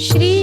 Shri